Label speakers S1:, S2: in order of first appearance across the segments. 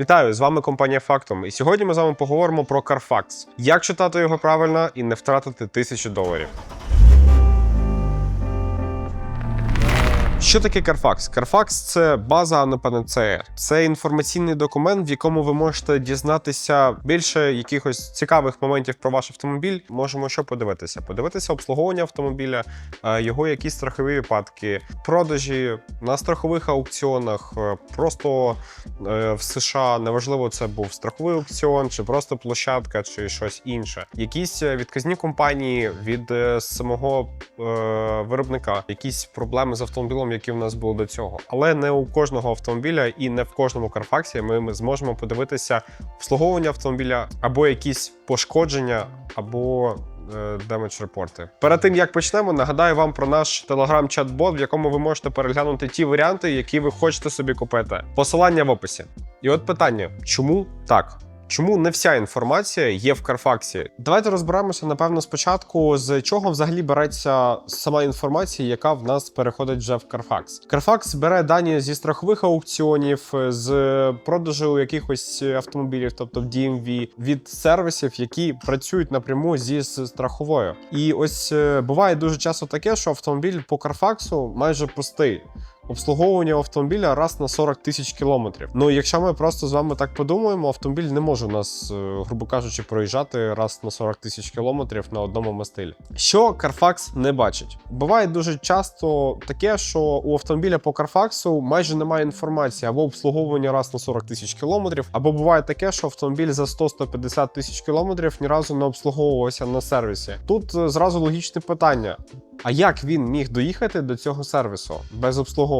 S1: Вітаю, з вами компанія Фактом. І сьогодні ми з вами поговоримо про Carfax. Як читати його правильно і не втратити тисячу доларів. Що таке Carfax? Carfax – це база, а не панацея. Це інформаційний документ, в якому ви можете дізнатися більше якихось цікавих моментів про ваш автомобіль. Можемо що подивитися? Подивитися обслуговування автомобіля, е, його якісь страхові випадки, продажі на страхових аукціонах, е, просто е, в США. Неважливо, це був страховий аукціон, чи просто площадка, чи щось інше. Якісь відказні компанії від самого е, виробника, якісь проблеми з автомобілем, які в нас були до цього. Але не у кожного автомобіля і не в кожному карфаксі ми, зможемо подивитися обслуговування автомобіля або якісь пошкодження, або демедж репорти. Перед тим як почнемо, нагадаю вам про наш телеграм-чат-бот, в якому ви можете переглянути ті варіанти, які ви хочете собі купити. Посилання в описі. І от питання: чому так? Чому не вся інформація є в Карфаксі? Давайте розберемося, напевно, спочатку, з чого взагалі береться сама інформація, яка в нас переходить вже в Карфакс. Карфакс бере дані зі страхових аукціонів, з продажу якихось автомобілів, тобто в DMV, від сервісів, які працюють напряму зі страховою. І ось е, буває дуже часто таке, що автомобіль по Карфаксу майже простий. Обслуговування автомобіля раз на 40 тисяч кілометрів. Ну, якщо ми просто з вами так подумаємо, автомобіль не може у нас, е, грубо кажучи, проїжджати раз на 40 тисяч кілометрів на одному мастилі. Що Carfax не бачить? Буває дуже часто таке, що у автомобіля по Carfax майже немає інформації або обслуговування раз на 40 тисяч кілометрів, або буває таке, що автомобіль за 100-150 тисяч кілометрів ні разу не обслуговувався на сервісі. Тут е, зразу логічне питання. А як він міг доїхати до цього сервісу без обслуговування?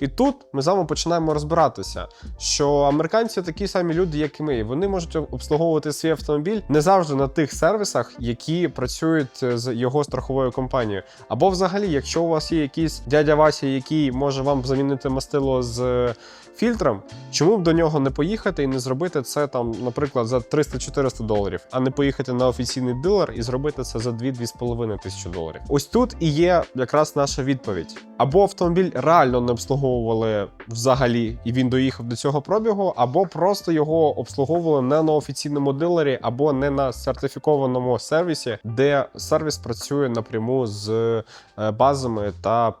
S1: І тут ми з вами починаємо розбиратися, що американці такі самі люди, як і ми. Вони можуть обслуговувати свій автомобіль не завжди на тих сервісах, які працюють з його страховою компанією. Або, взагалі, якщо у вас є якийсь дядя Вася, який може вам замінити мастило з фільтром, чому б до нього не поїхати і не зробити це там, наприклад, за 300-400 доларів, а не поїхати на офіційний дилер і зробити це за 2-2,5 тисячі доларів. Ось тут і є якраз наша відповідь. Або автомобіль реально не обслуговували взагалі, і він доїхав до цього пробігу, або просто його обслуговували не на офіційному дилері, або не на сертифікованому сервісі, де сервіс працює напряму з е, базами та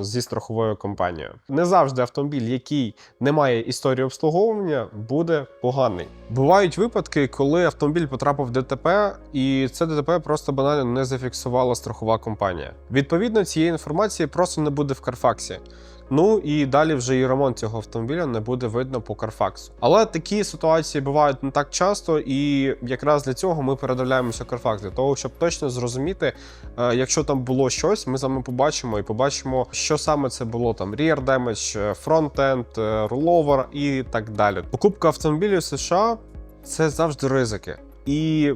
S1: зі страховою компанією. Не завжди автомобіль, який не має історії обслуговування, буде поганий. Бувають випадки, коли автомобіль потрапив в ДТП, і це ДТП просто банально не зафіксувала страхова компанія. Відповідно, цієї інформації просто не буде в Карфаксі. Ну і далі вже і ремонт цього автомобіля не буде видно по Карфаксу. Але такі ситуації бувають не так часто, і якраз для цього ми передивляємося Карфакс, для того, щоб точно зрозуміти, е, якщо там було щось, ми з вами побачимо і побачимо, що саме це було там: rear damage, фронт-енд, руловер і так далі. Покупка автомобілів США це завжди ризики. І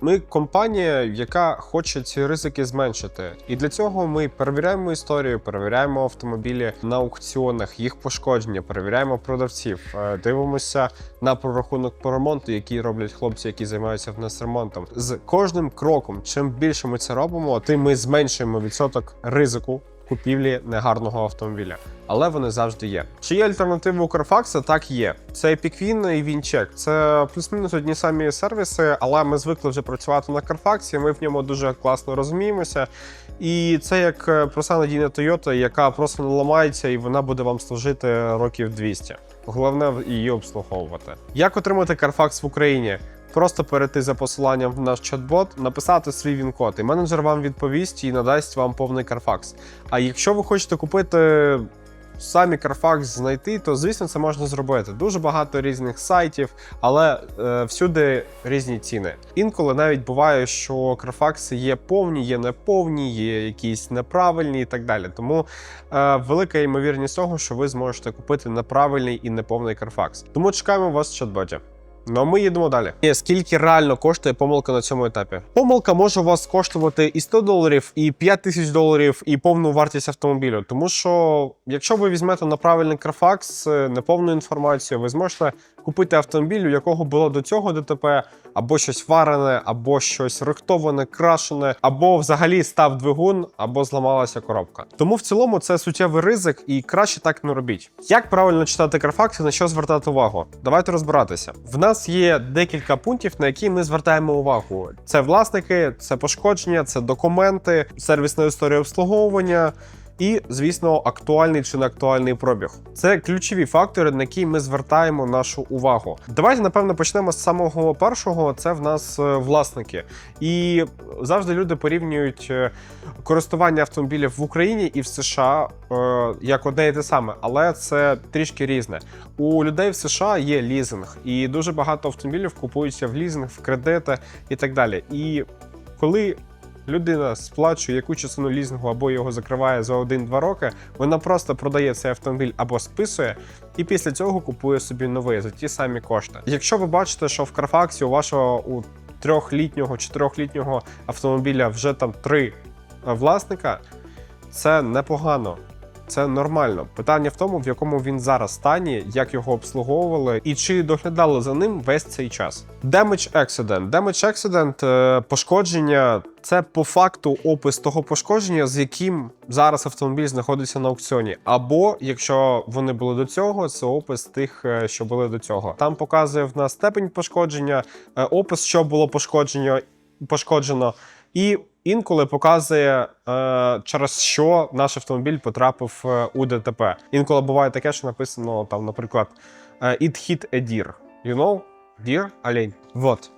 S1: ми компанія, яка хоче ці ризики зменшити. І для цього ми перевіряємо історію, перевіряємо автомобілі на аукціонах, їх пошкодження, перевіряємо продавців, е, дивимося на прорахунок по ремонту, який роблять хлопці, які займаються в нас ремонтом. З кожним кроком, чим більше ми це робимо, тим ми зменшуємо відсоток ризику. Купівлі негарного автомобіля, але вони завжди є. Чи є альтернативи у Carfax? Так є. Це Epiquin і WinCheck. Це плюс-мінус одні самі сервіси, але ми звикли вже працювати на Carfax, Ми в ньому дуже класно розуміємося. І це як е, проста надійна Toyota, яка просто не ламається, і вона буде вам служити років 200. Головне її обслуговувати. Як отримати Carfax в Україні? Просто перейти за посиланням в наш чат-бот, написати свій він-код, і менеджер вам відповість і надасть вам повний Carfax. А якщо ви хочете купити самі Carfax знайти, то звісно це можна зробити. Дуже багато різних сайтів, але е, всюди різні ціни. Інколи навіть буває, що Carfax є повні, є неповні, є якісь неправильні і так далі. Тому е, велика ймовірність того, що ви зможете купити неправильний і неповний Carfax. Тому чекаємо вас в чат-боті. Ну а ми їдемо далі. Є, Скільки реально коштує помилка на цьому етапі? Помилка може у вас коштувати і 100 доларів, і 5 тисяч доларів, і повну вартість автомобілю. Тому що, якщо ви візьмете на правильний Carfax, е, неповну інформацію, ви зможете купити автомобіль, у якого було до цього ДТП, або щось варене, або щось рихтоване, крашене, або взагалі став двигун, або зламалася коробка. Тому в цілому це суттєвий ризик, і краще так не робіть. Як правильно читати Carfax і на що звертати увагу? Давайте розбиратися. В нас є декілька пунктів, на які ми звертаємо увагу: це власники, це пошкодження, це документи, сервісна історія обслуговування. І, звісно, актуальний чи не актуальний пробіг. Це ключові фактори, на які ми звертаємо нашу увагу. Давайте, напевно, почнемо з самого першого. Це в нас е, власники. І завжди люди порівнюють е, користування автомобілів в Україні і в США е, як одне і те саме, але це трішки різне. У людей в США є лізинг, і дуже багато автомобілів купуються в лізинг, в кредити і так далі. І коли людина сплачує яку частину лізингу або його закриває за 1-2 роки, вона просто продає цей автомобіль або списує, і після цього купує собі новий за ті самі кошти. Якщо ви бачите, що в Карфаксі у вашого у трьохлітнього, чотирьохлітнього автомобіля вже там три е, власника, це непогано. Це нормально. Питання в тому, в якому він зараз стані, як його обслуговували і чи доглядали за ним весь цей час. Damage Accident. Damage Accident е, пошкодження це по факту опис того пошкодження, з яким зараз автомобіль знаходиться на аукціоні. Або якщо вони були до цього, це опис тих, е, що були до цього. Там показує в нас степень пошкодження, е, опис, що було пошкодження, пошкоджено, і інколи показує, е, через що наш автомобіль потрапив е, у ДТП. Інколи буває таке, що написано там, наприклад, е, It hit a deer. You know? Deer? Олень. Вот.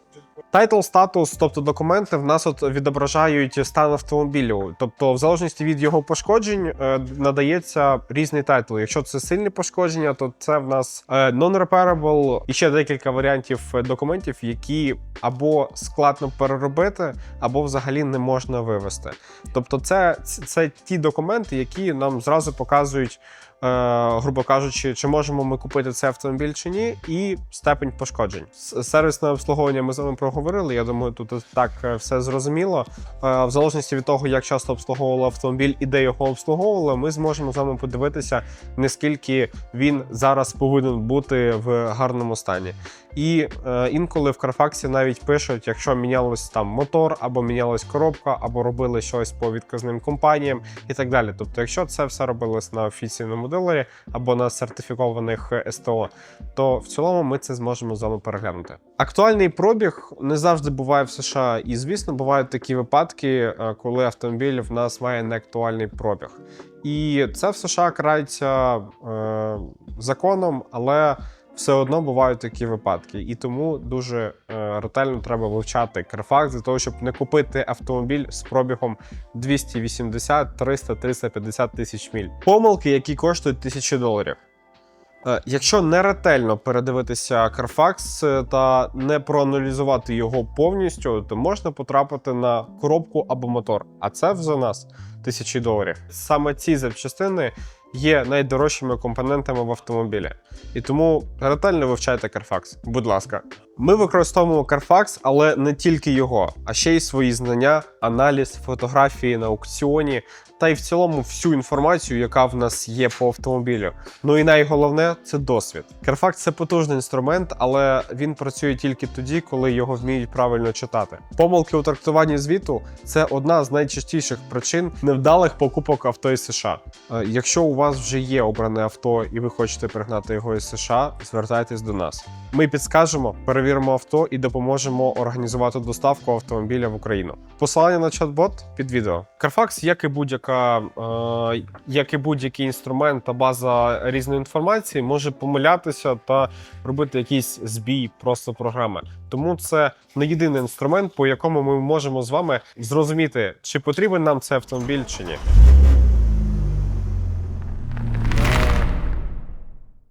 S1: Тайтл статус, тобто документи, в нас от відображають стан автомобілю. Тобто, в залежності від його пошкоджень, е, надається різний тайтл. Якщо це сильні пошкодження, то це в нас е, non-repairable і ще декілька варіантів е, документів, які або складно переробити, або взагалі не можна вивести. Тобто, це, це ті документи, які нам зразу показують. Е, грубо кажучи, чи можемо ми купити цей автомобіль чи ні, і степень пошкоджень. Сервісне обслуговування ми з вами проговорили. Я думаю, тут так е, все зрозуміло. Е, В залежності від того, як часто обслуговували автомобіль і де його обслуговували, ми зможемо з вами подивитися, наскільки він зараз повинен бути в гарному стані. І інколи в Карфаксі навіть пишуть, якщо мінялось там мотор, або мінялась коробка, або робили щось по відказним компаніям і так далі. Тобто, якщо це все робилось на офіційному дилері або на сертифікованих е, СТО, то в цілому ми це зможемо з вами переглянути. Актуальний пробіг не завжди буває в США, і звісно, бувають такі випадки, е, коли автомобіль в нас має неактуальний пробіг. І це в США карається е, законом, але все одно бувають такі випадки, і тому дуже е, ретельно треба вивчати Carfax для того, щоб не купити автомобіль з пробігом 280, 300, 350 тисяч міль. Помилки, які коштують тисячі доларів. Е, Якщо не ретельно передивитися Carfax е, та не проаналізувати його повністю, то можна потрапити на коробку або мотор. А це вже нас тисячі доларів. Саме ці запчастини є найдорожчими компонентами в автомобілі. І тому ретельно вивчайте Carfax, будь ласка. Ми використовуємо Carfax, але не тільки його, а ще й свої знання, аналіз, фотографії на аукціоні та й в цілому всю інформацію, яка в нас є по автомобілю. Ну і найголовне це досвід. Carfax – це потужний інструмент, але він працює тільки тоді, коли його вміють правильно читати. Помилки у трактуванні звіту це одна з найчастіших причин невдалих покупок авто із США. Е, Якщо у вас вже є обране авто і ви хочете пригнати його із США, звертайтесь до нас. Ми підскажемо, перевіримо авто і допоможемо організувати доставку автомобіля в Україну. Посилання на чат-бот під відео. Carfax, як і будь-яка, е, як і будь-який інструмент та база різної інформації, може помилятися та робити якийсь збій просто програми. Тому це не єдиний інструмент, по якому ми можемо з вами зрозуміти, чи потрібен нам цей автомобіль чи ні.